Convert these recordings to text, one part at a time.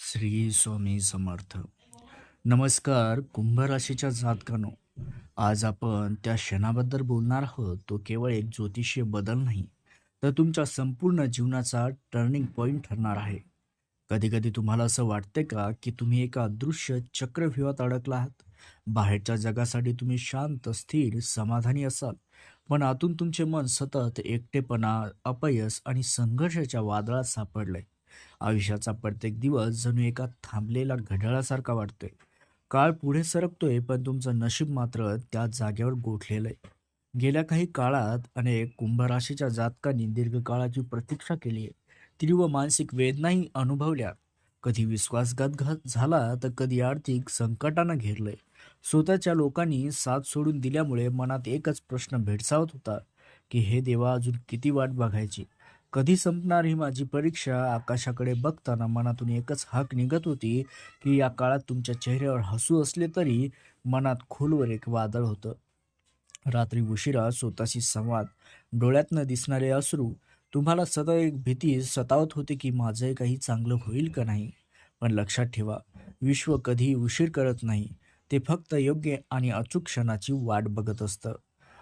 श्री स्वामी समर्थ. नमस्कार कुंभ राशीच्या जातकानो आज आपण त्या क्षणाबद्दल बोलणार आहोत तो केवळ एक ज्योतिषीय बदल नाही तर तुमच्या संपूर्ण जीवनाचा टर्निंग पॉईंट ठरणार आहे. कधी कधी तुम्हाला असं वाटते का की तुम्ही एका अदृश्य चक्रव्यूहात अडकला आहात? बाहेरच्या जगासाठी तुम्ही शांत स्थिर समाधानी असाल पण आतून तुमचे मन सतत एकटेपणा अपयश आणि संघर्षाच्या वादळात सापडलंय. आयुष्याचा प्रत्येक दिवस जणू एका थांबलेला घड्याळासारखा वाटतोय. काळ पुढे सरकतोय पण तुमचं नशीब मात्र त्या जागेवर गोठलेलं आहे गेल्या काही काळात अनेक कुंभ राशीच्या जातकांनी दीर्घकाळाची प्रतीक्षा केली आहे. तीव्र मानसिक वेदनाही अनुभवल्या. कधी विश्वासघात झाला तर कधी आर्थिक संकटानं घेरलंय. स्वतःच्या लोकांनी साथ सोडून दिल्यामुळे मनात एकच प्रश्न भेडसावत होता की हे देवा अजून किती वाट बघायची? कधी संपणार ही माझी परीक्षा? आकाशाकडे बघताना मनातून एकच हाक निघत होती की या काळात तुमच्या चेहऱ्यावर हसू असले तरी मनात खोलवर एक वादळ होतं. रात्री उशिरा स्वतःशी संवाद. डोळ्यातनं दिसणारे अश्रू. तुम्हाला सतत एक भीती सतावत होते की माझं काही चांगलं होईल का नाही? पण लक्षात ठेवा विश्व कधी उशीर करत नाही. ते फक्त योग्य आणि अचूक क्षणाची वाट बघत असतं.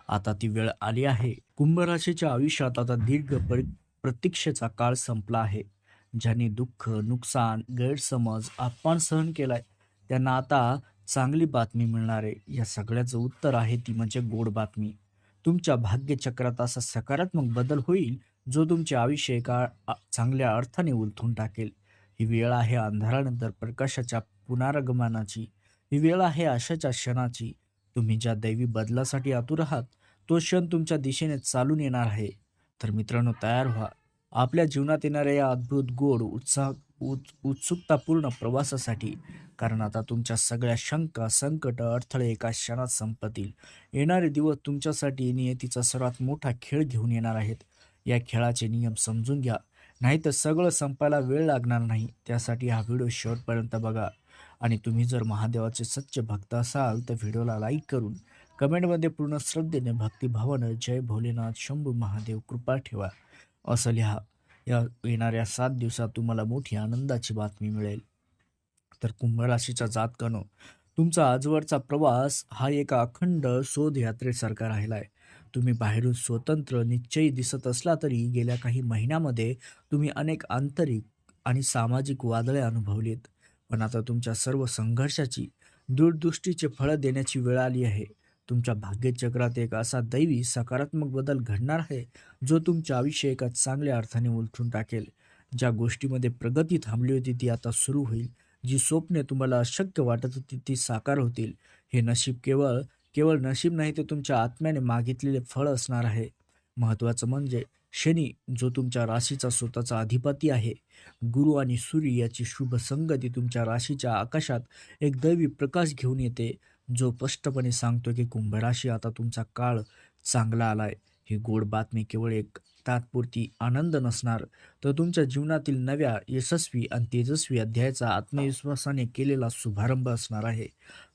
आता ती वेळ आली आहे. कुंभराशीच्या आयुष्यात आता दीर्घ परी प्रतीक्षेचा काळ संपला आहे. ज्यांनी दुःख नुकसान गैरसमज अपमान सहन केलाय त्यांना आता चांगली बातमी मिळणार आहे. या सगळ्याचं उत्तर आहे ती म्हणजे गोड बातमी. तुमच्या भाग्यचक्रात असा सकारात्मक बदल होईल जो तुमचे आयुष्य एका चांगल्या अर्थाने उलथून टाकेल. ही वेळ आहे अंधारानंतर प्रकाशाच्या पुनरागमनाची. ही वेळ आहे आशाच्या क्षणाची. तुम्ही ज्या दैवी बदलासाठी आतुर आहात तो क्षण तुमच्या दिशेने चालून येणार आहे. तर मित्रांनो तयार व्हा. आपल्या जीवनात येणाऱ्या या अद्भुत गोड उत्साह उत् उत्सुकतापूर्ण प्रवासासाठी कारण आता तुमच्या सगळ्या शंका संकट अडथळे एका क्षणात संपतील. येणारे दिवस तुमच्यासाठी नियतीचा सर्वात मोठा खेळ घेऊन येणार आहेत. या खेळाचे नियम समजून घ्या. नाही तर सगळं संपायला वेळ लागणार नाही. त्यासाठी हा व्हिडिओ शेवटपर्यंत बघा. आणि तुम्ही जर महादेवाचे सच्चे भक्त असाल तर व्हिडिओला लाईक करून कमेंटमध्ये पूर्ण श्रद्धेने भक्तिभावानं जय भोलेनाथ शंभू महादेव कृपा ठेवा. असं लिहा. या येणाऱ्या सात दिवसात तुम्हाला मोठी आनंदाची बातमी मिळेल. तर कुंभ राशीच्या जातकानो तुमचा आजवरचा प्रवास हा एका अखंड शोध यात्रेसारखा राहिला आहे तुम्ही बाहेरून स्वतंत्र निश्चयी दिसत असला तरी गेल्या काही महिन्यामध्ये तुम्ही अनेक आंतरिक आणि सामाजिक वादळे अनुभवलीत. पण आता तुमच्या सर्व संघर्षाची दूरदृष्टीचे फळं देण्याची वेळ आली आहे. तुमच्या भाग्यचक्रात एक असा दैवी सकारात्मक बदल घडणार आहे जो तुमच्या आयुष्य एका चांगल्या अर्थाने उलटून टाकेल. ज्या गोष्टीमध्ये प्रगती थांबली होती ती आता सुरू होईल. जी स्वप्ने तुम्हाला अशक्य वाटत होती ती साकार होतील. हे नशीब केवळ केवळ नशीब नाही तर तुमच्या आत्म्याने मागितलेले फळ असणार आहे. महत्त्वाचं म्हणजे शनी जो तुमच्या राशीचा स्वतःचा अधिपती आहे. गुरु आणि सूर्य याची शुभ संगती तुमच्या राशीच्या आकाशात एक दैवी प्रकाश घेऊन येते. जो स्पष्टपणे सांगतो की कुंभराशी आता तुमचा काळ चांगला आलाय. ही गोड बातमी केवळ एक तात्पुरती आनंद नसणार. तर तुमच्या जीवनातील नव्या यशस्वी आणि तेजस्वी अध्यायाचा आत्मविश्वासाने केलेला शुभारंभ असणार आहे.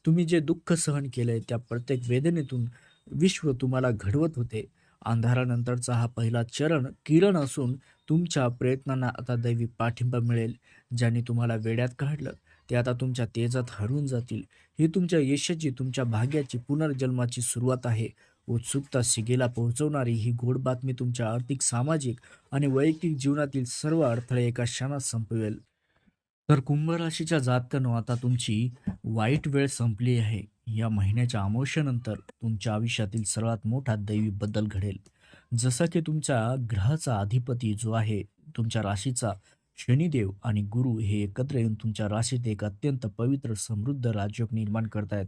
तुम्ही जे दुःख सहन केलंय त्या प्रत्येक वेदनेतून विश्व तुम्हाला घडवत होते. अंधारानंतरचा हा पहिला चरण किरण असून तुमच्या प्रयत्नांना आता दैवी पाठिंबा मिळेल ज्यांनी तुम्हाला वेड्यात काढलं. ते आता तुमच्या तेजात हरवून जातील. ही तुमच्या यशाची तुमच्या भाग्याची पुनर्जन्माची सुरुवात आहे. उत्सुकता शिगेला पोहोचवणारी ही गोड बातमी तुमच्या आर्थिक सामाजिक आणि वैयक्तिक जीवनातील सर्व अडथळे एका क्षणात संपवेल. तर कुंभ राशीच्या जातकानं आता तुमची वाईट वेळ संपली आहे. या महिन्याच्या अमावस्येनंतर तुमच्या आयुष्यातील सर्वात मोठा दैवी बदल घडेल. जसं की तुमच्या ग्रहाचा अधिपती जो आहे तुमच्या राशीचा शनिदेव आणि गुरु हे एकत्र येऊन तुमच्या राशीत एक अत्यंत पवित्र समृद्ध राजयोग निर्माण करतायत.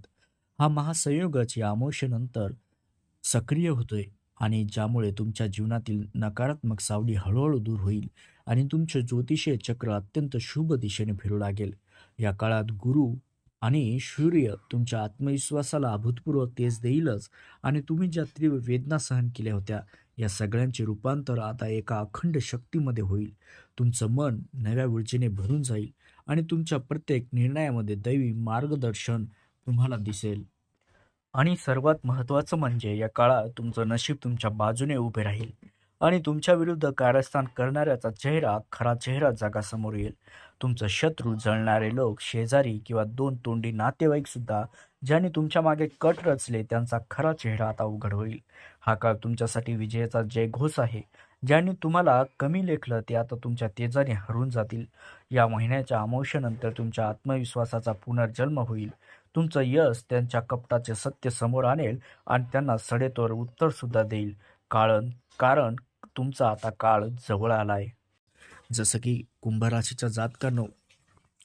हा महासंयोगच आमोशनंतर सक्रिय होतोय आणि ज्यामुळे तुमच्या जीवनातील नकारात्मक सावली हळूहळू दूर होईल आणि तुमचे ज्योतिषीय चक्र अत्यंत शुभ दिशेने फिरू लागेल. या काळात गुरु आणि सूर्य तुमच्या आत्मविश्वासाला अभूतपूर्व तेज देईलच आणि तुम्ही ज्या तीव्र वेदना सहन केल्या होत्या या सगळ्यांचे रूपांतर आता एका अखंड शक्तीमध्ये होईल. तुमचं मन नव्या ऊर्जेने भरून जाईल आणि तुमच्या प्रत्येक निर्णयामध्ये दैवी मार्गदर्शन तुम्हाला दिसेल. आणि सर्वात महत्त्वाचं म्हणजे या काळात तुमचं नशीब तुमच्या बाजूने उभे राहील. आणि तुमच्या विरुद्ध कारस्थान करणाऱ्याचा चेहरा खरा चेहरा जगासमोर येईल. तुमचं शत्रू जळणारे लोक शेजारी किंवा दोन तोंडी नातेवाईक सुद्धा ज्यांनी तुमच्या मागे कट रचले त्यांचा खरा चेहरा आता उघड होईल. हा काळ तुमच्यासाठी विजयाचा जयघोष आहे. ज्यांनी तुम्हाला कमी लेखलं ते आता तुमच्या तेजाने हरून जातील. या महिन्याच्या अमावश्यानंतर तुमच्या आत्मविश्वासाचा पुनर्जन्म होईल. तुमचं यश त्यांच्या कपटाचे सत्य समोर आणेल आणि त्यांना सडेतोर उत्तरसुद्धा देईल. कारण कारण तुमचा आता काळ जवळ आला आहे जसं की कुंभराशीच्या जातकांनो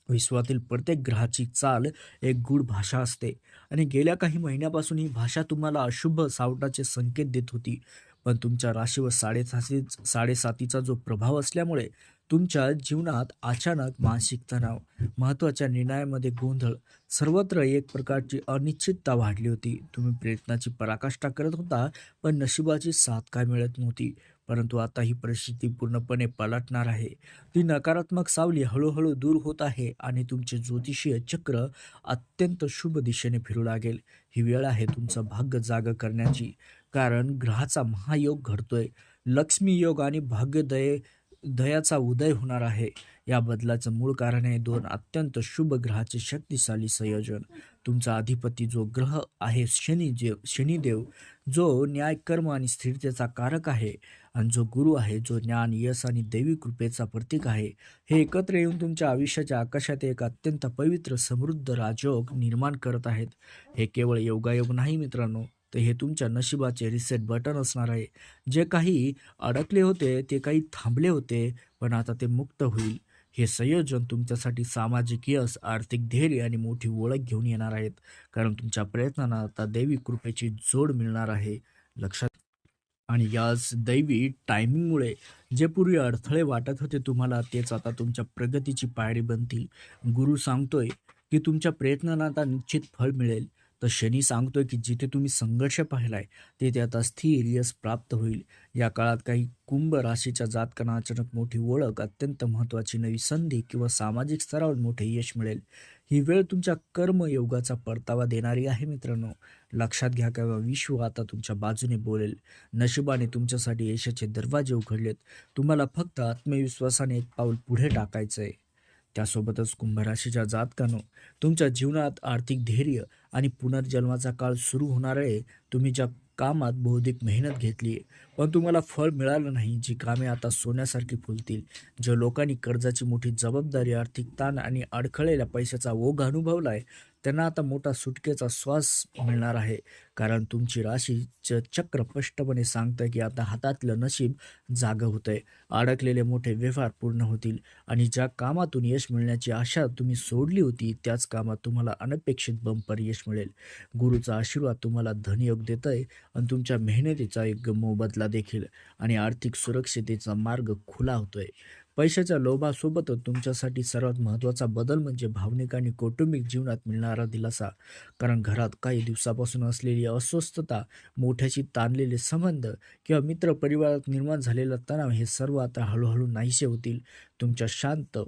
विश्वातील प्रत्येक ग्रहाची चाल एक गूढ भाषा असते. आणि गेल्या काही महिन्यापासून ही भाषा तुम्हाला अशुभ सावटाचे संकेत देत होती. पण तुमच्या राशीवर साडेसाती साडेसातीचा जो प्रभाव असल्यामुळे तुमच्या जीवनात अचानक मानसिक तणाव महत्त्वाच्या निर्णयामध्ये गोंधळ सर्वत्र एक प्रकारची अनिश्चितता वाढली होती. तुम्ही प्रयत्नाची पराकाष्ठा करत होता पण नशिबाची साथ काय मिळत नव्हती. परंतु आता ही परिस्थिती पूर्णपणे पलटणार आहे. ती नकारात्मक सावली हळूहळू दूर होत आहे आणि तुमचे ज्योतिषीय चक्र अत्यंत शुभ दिशेने फिरू लागेल. ही वेळ आहे तुमचं भाग्य जाग करण्याची. कारण ग्रहाचा महायोग घडतोय. लक्ष्मी योग आणि भाग्यदय दयाचा उदय होणार आहे. या बदलाचं मूळ कारण आहे दोन अत्यंत शुभ ग्रहाचे शक्तिशाली संयोजन. तुमचा अधिपती जो ग्रह आहे शनिदेव शनिदेव जो न्याय कर्म आणि स्थिरतेचा कारक आहे आणि जो गुरु आहे जो ज्ञान यश आणि दैवी कृपेचा प्रतीक आहे हे एकत्र येऊन तुमच्या आयुष्याच्या आकाशात एक अत्यंत पवित्र समृद्ध राजयोग निर्माण करत आहेत. हे केवळ योगायोग नाही मित्रांनो तर हे तुमच्या नशिबाचे रिसेट बटन असणार आहे. जे काही अडकले होते ते काही थांबले होते पण आता ते मुक्त होईल. हे संयोजन तुमच्यासाठी सामाजिक यश आर्थिक धैर्य आणि मोठी ओळख घेऊन येणार आहेत. कारण तुमच्या प्रयत्नांना आता दैवी कृपेची जोड मिळणार आहे. लक्षात आणि याच दैवी टायमिंगमुळे जे पूर्वी अडथळे वाटत होते तुम्हाला तेच आता तुमच्या प्रगतीची पायरी बनतील. गुरु सांगतोय की तुमच्या प्रयत्नांना आता निश्चित फळ मिळेल. तर शनी सांगतोय की जिथे तुम्ही संघर्ष पाहिलाय तेथे आता स्थिर यश प्राप्त होईल. या काळात काही कुंभ राशीच्या जातकांना अचानक मोठी ओळख अत्यंत महत्त्वाची नवी संधी किंवा सामाजिक स्तरावर मोठे यश मिळेल. ही वेळ तुमच्या कर्मयोगाचा परतावा देणारी आहे मित्रांनो. लक्षात घ्या किंवा विश्व आता तुमच्या बाजूने बोलेल. नशिबाने तुमच्यासाठी यशाचे दरवाजे उघडलेत. तुम्हाला फक्त आत्मविश्वासाने एक पाऊल पुढे टाकायचं आहे त्यासोबतच कुंभराशीच्या जातकानो तुमच्या जीवनात आर्थिक धैर्य आणि पुनर्जन्माचा काळ सुरू होणार आहे तुम्ही ज्या कामात बौद्धिक मेहनत घेतली आहे पण तुम्हाला फळ मिळालं नाही जी कामे आता सोन्यासारखी फुलतील ज्या लोकांनी कर्जाची मोठी जबाबदारी आर्थिक ताण आणि अडखळलेल्या पैशाचा ओघ अनुभवला आहे त्यांना आता मोठा सुटकेचा श्वास मिळणार आहे. कारण तुमची राशीचं चक्र स्पष्टपणे सांगतं की आता हातातलं नशीब जागं आहे अडकलेले मोठे व्यवहार पूर्ण होतील आणि ज्या कामातून यश मिळण्याची आशा तुम्ही सोडली होती त्याच कामात तुम्हाला अनपेक्षित बंपर यश मिळेल. गुरुचा आशीर्वाद तुम्हाला धनयोग देत आहे आणि तुमच्या मेहनतीचा एक मोबदला देखील आणि आर्थिक सुरक्षितेचा मार्ग खुला होतोय. पैशाच्या लोभासोबतच तुमच्यासाठी सर्वात महत्त्वाचा बदल म्हणजे भावनिक आणि कौटुंबिक जीवनात मिळणारा दिलासा. कारण घरात काही दिवसापासून असलेली अस्वस्थता मोठ्याशी ताणलेले संबंध किंवा मित्र परिवारात निर्माण झालेला तणाव हे सर्व आता हळूहळू नाहीसे होतील. तुमच्या शांत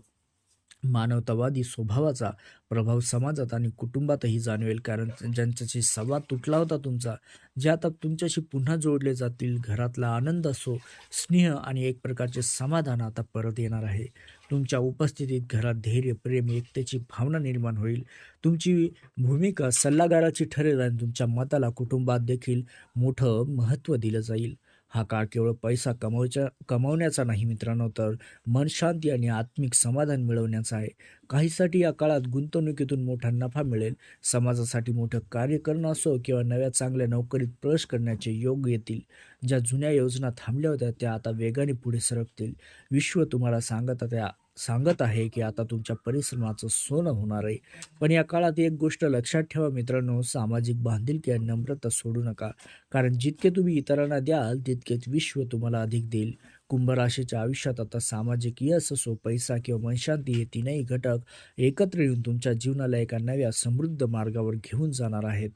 मानवतावादी स्वभावाचा प्रभाव समाजात आणि कुटुंबातही जाणवेल. कारण ज्यांच्याशी संवाद तुटला होता तुमचा जे आता तुमच्याशी पुन्हा जोडले जातील घरातला आनंद असो स्नेह आणि एक प्रकारचे समाधान आता परत येणार आहे. तुमच्या उपस्थितीत घरात धैर्य प्रेम एकतेची भावना निर्माण होईल. तुमची भूमिका सल्लागाराची ठरेल आणि तुमच्या मताला कुटुंबात देखील मोठं महत्त्व दिलं जाईल. हा काळ केवळ पैसा कमवच्या कमावण्याचा नाही मित्रांनो तर मन शांती आणि आत्मिक समाधान मिळवण्याचा आहे. काहीसाठी या काळात गुंतवणुकीतून मोठा नफा मिळेल. समाजासाठी मोठं कार्य करणं असो किंवा नव्या चांगल्या नोकरीत प्रवेश करण्याचे योग येतील. ज्या जुन्या योजना थांबल्या होत्या त्या आता वेगाने पुढे सरकतील. विश्व तुम्हाला सांगत त्या सांगत आहे की आता तुमच्या परिश्रमाचं सोनं होणार आहे. पण या काळात एक गोष्ट लक्षात ठेवा मित्रांनो सामाजिक बांधिलकी आणि नम्रता सोडू नका. कारण जितके तुम्ही इतरांना द्याल तितकेच विश्व तुम्हाला अधिक देईल. कुंभ राशीच्या आयुष्यात आता सामाजिक यश असो पैसा किंवा मनशांती हे तीनही घटक एकत्र येऊन तुमच्या जीवनाला एका नव्या समृद्ध मार्गावर घेऊन जाणार आहेत.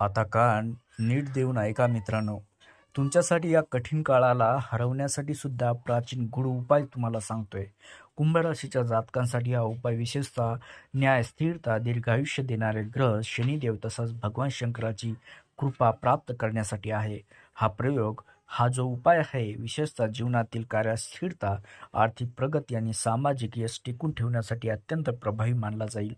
आता कान नीट देऊन ऐका मित्रांनो. तुमच्यासाठी या कठीण काळाला हरवण्यासाठी सुद्धा प्राचीन गुढ उपाय तुम्हाला सांगतोय. कुंभ राशीच्या जातकांसाठी हा उपाय विशेषतः न्याय स्थिरता दीर्घायुष्य देणारे ग्रह शनिदेव तसंच भगवान शंकराची कृपा प्राप्त करण्यासाठी आहे. हा प्रयोग हा जो उपाय आहे विशेषतः जीवनातील कार्यात स्थिरता आर्थिक प्रगती आणि सामाजिक यश टिकून ठेवण्यासाठी अत्यंत प्रभावी मानला जाईल.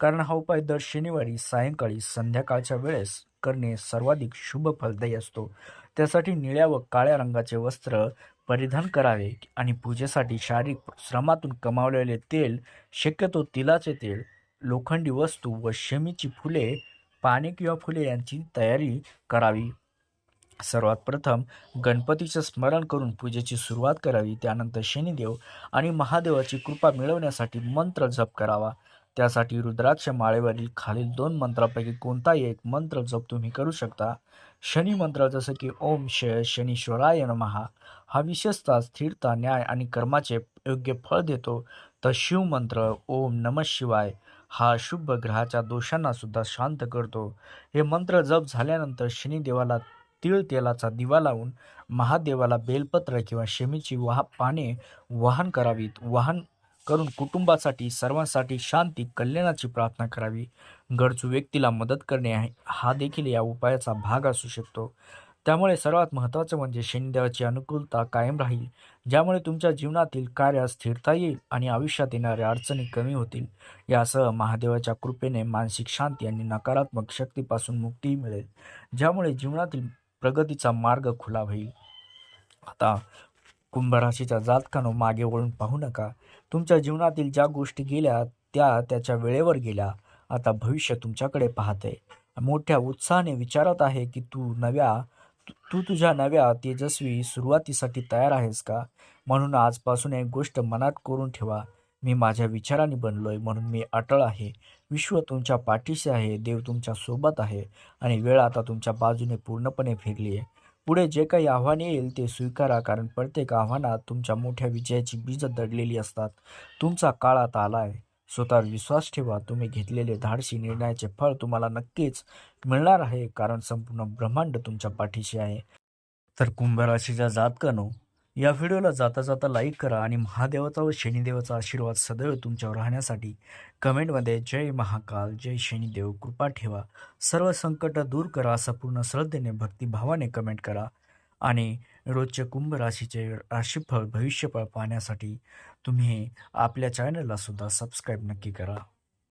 कारण हा उपाय दर शनिवारी सायंकाळी संध्याकाळच्या वेळेस करणे सर्वाधिक शुभ फलदायी असतो. त्यासाठी निळ्या व काळ्या रंगाचे वस्त्र परिधान करावे आणि पूजेसाठी शारीरिक श्रमातून कमावलेले तेल शक्यतो तिलाचे तेल लोखंडी वस्तू व शमीची फुले पाने किंवा फुले यांची तयारी करावी. सर्वात प्रथम गणपतीचं स्मरण करून पूजेची सुरुवात करावी. त्यानंतर शनिदेव आणि महादेवाची कृपा मिळवण्यासाठी मंत्र जप करावा. त्यासाठी रुद्राक्ष माळेवरील खालील दोन मंत्रापैकी कोणताही एक मंत्र जप तुम्ही करू शकता. शनी मंत्र जसं की ओम श शनीश्वराय नमहा हा विशेषतः स्थिरता न्याय आणि कर्माचे योग्य फळ देतो. तर शिव मंत्र ओम नम शिवाय हा शुभ ग्रहाच्या दोषांना सुद्धा शांत करतो. हे मंत्र जप झाल्यानंतर शनिदेवाला तीळ तेलाचा दिवा लावून महादेवाला बेलपत्र किंवा शमीची वाह पाने वाहन करावीत. वाहन करून कुटुंबासाठी सर्वांसाठी शांती कल्याणाची प्रार्थना करावी. गरजू व्यक्तीला मदत करणे आहे. हा देखील या उपायाचा भाग असू शकतो. त्यामुळे सर्वात महत्त्वाचं म्हणजे शनिदेवाची अनुकूलता कायम राहील ज्यामुळे तुमच्या जीवनातील कार्यात स्थिरता येईल आणि आयुष्यात येणाऱ्या अडचणी कमी होतील. यासह महादेवाच्या कृपेने मानसिक शांती आणि नकारात्मक शक्तीपासून मुक्ती मिळेल ज्यामुळे जीवनातील प्रगतीचा मार्ग खुला होईल. आता कुंभराशीच्या जातकानो मागे वळून पाहू नका. तुमच्या जीवनातील ज्या गोष्टी गेल्या त्या त्याच्या वेळेवर गेल्या. आता भविष्य तुमच्याकडे पाहते. मोठ्या उत्साहाने विचारत आहे की तू नव्या तू तू तुझ्या नव्या तेजस्वी सुरुवातीसाठी तयार आहेस का? म्हणून आजपासून एक गोष्ट मनात करून ठेवा. मी माझ्या विचाराने बनलोय म्हणून मी अटळ आहे. विश्व तुमच्या पाठीशी आहे देव तुमच्यासोबत आहे. आणि वेळ आता तुमच्या बाजूने पूर्णपणे फिरली आहे पुढे जे काही आव्हान येईल ते स्वीकारा कारण प्रत्येक आव्हानात तुमच्या मोठ्या विजयाची बीज दडलेली असतात. तुमचा काळ आता आला आहे स्वतःवर विश्वास ठेवा. तुम्ही घेतलेले धाडसी निर्णयाचे फळ तुम्हाला नक्कीच मिळणार आहे कारण संपूर्ण ब्रह्मांड तुमच्या पाठीशी आहे. तर कुंभराशीच्या जातकानो या व्हिडिओला जाता जाता लाईक करा आणि महादेवाचा व शनिदेवाचा आशीर्वाद सदैव तुमच्यावर राहण्यासाठी कमेंटमध्ये जय महाकाल जय शनिदेव कृपा ठेवा. सर्व संकट दूर करा असं पूर्ण श्रद्धेने भक्तिभावाने कमेंट करा आणि रोजचे कुंभ राशीचे राशीफळ भविष्यफळ पाहण्यासाठी तुम्ही आपल्या चॅनलला सुद्धा सबस्क्राईब नक्की करा.